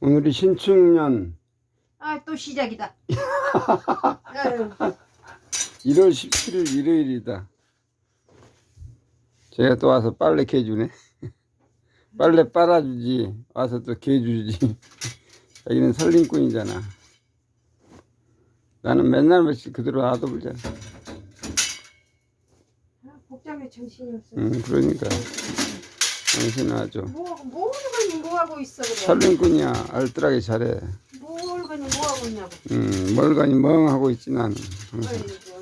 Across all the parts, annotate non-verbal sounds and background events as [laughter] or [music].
오늘이 신축년 아 또 시작이다. 아유, 1월 17일 일요일이다. 제가 또 와서 빨래 개주네. [laughs] 빨래 빨아주지. 와서 또 개주지. 자기는 [laughs] 살림꾼이잖아. 나는 맨날 며칠 그대로 놔둬보잖아. 아, 복잡해 정신이 없어. 응, 그러니까. 당신은 아주 뭐 모르겠니 뭐 하고 있어 그래. 살림꾼이야. 알뜰하게 잘해. 모르겠니 뭐 하고 있냐고. 음, 멀거니 멍 하고 있지 나는. 항상.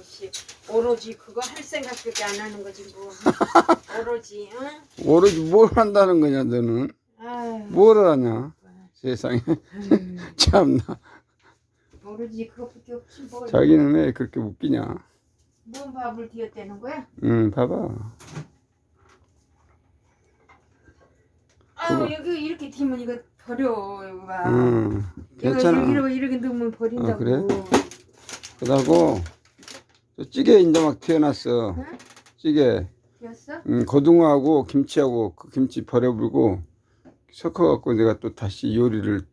씨 오로지 그거 할 생각밖에 안 하는 거지 뭐. [laughs] 오로지 응? 오로지 뭘 한다는 거냐 너는? 아유, 뭘 하냐? 세상에. 아유, [laughs] 참나. 오로지 그것밖에 없지 뭐. 자기는 왜 그렇게 웃기냐? 뭔 밥을 뒤었대는 거야? 응, 봐봐. 아유 그거- 여기 이렇게 뒤면 이거 버려 이거 봐. 응, 이거 괜찮아. 이렇게 이렇게 넣으면 버린다고. 아, 그래? 그러고 또 찌개 이제 막 튀어났어. 응? 찌개. 뒤었어? 음, 고등어하고 김치하고 그 김치 버려불고 섞어갖고 내가 또 다시 요리를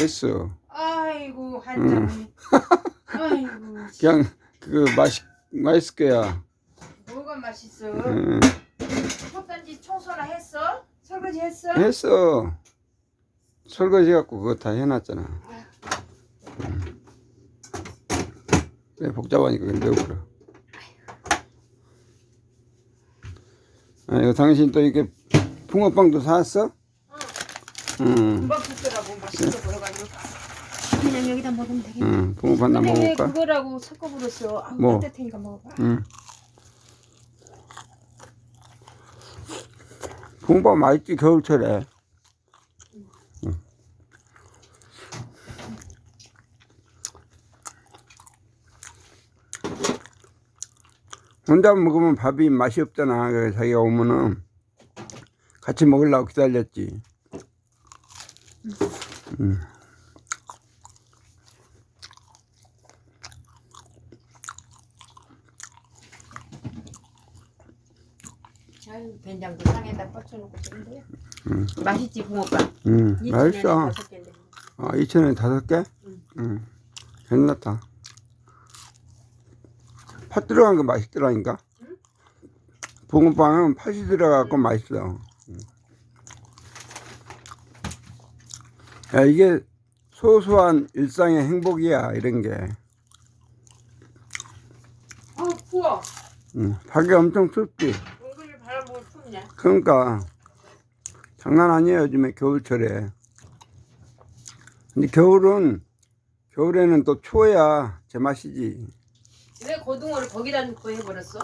했어. 아이고 한장. [laughs] 아이고 씨, 그냥 그거 맛있 맛있을 거야. 뭐가 맛있어? 응, 솥단지 청소나 했어? 설거지 했어? 했어. 설거지 갖고 그거 다 해놨잖아. 음. 그래 복잡하니까 그냥 넣어버려. 아, 이거 당신 또 이렇게 붕어빵도 사왔어? 응. 금방 붙더라고 맛있어 보여가지고 그냥 여기다 먹으면 되겠네 응, 붕어빵 나 근데 왜 먹어볼까? 그거라고 섞어버렸어 아, 뭐? 따뜻하니까 먹어봐 응. 붕어빵 맛있지, 겨울철에. 응. 혼자 먹으면 밥이 맛이 없잖아. 그래서 자기가 오면은 같이 먹으려고 기다렸지. 음. 된장도 상에다 뻗쳐놓고 좋은데 음. 맛있지 붕어빵 음, 이천엔에 맛있어. 아, 2천 원에 다섯 개? 응. 응. 괜찮다. 팥 들어간 거 맛있더라니까. 붕어빵은 팥이 들어가고 맛있어. 응. 야, 이게 소소한 일상의 행복이야, 이런 게. 아 부어 응. 밖에 엄청 춥지. 춥냐 그러니까, 장난 아니에요, 요즘에 겨울철에. 근데 겨울은, 겨울에는 또 추워야 제맛이지. 왜 고등어를 거기다 넣고 해버렸어?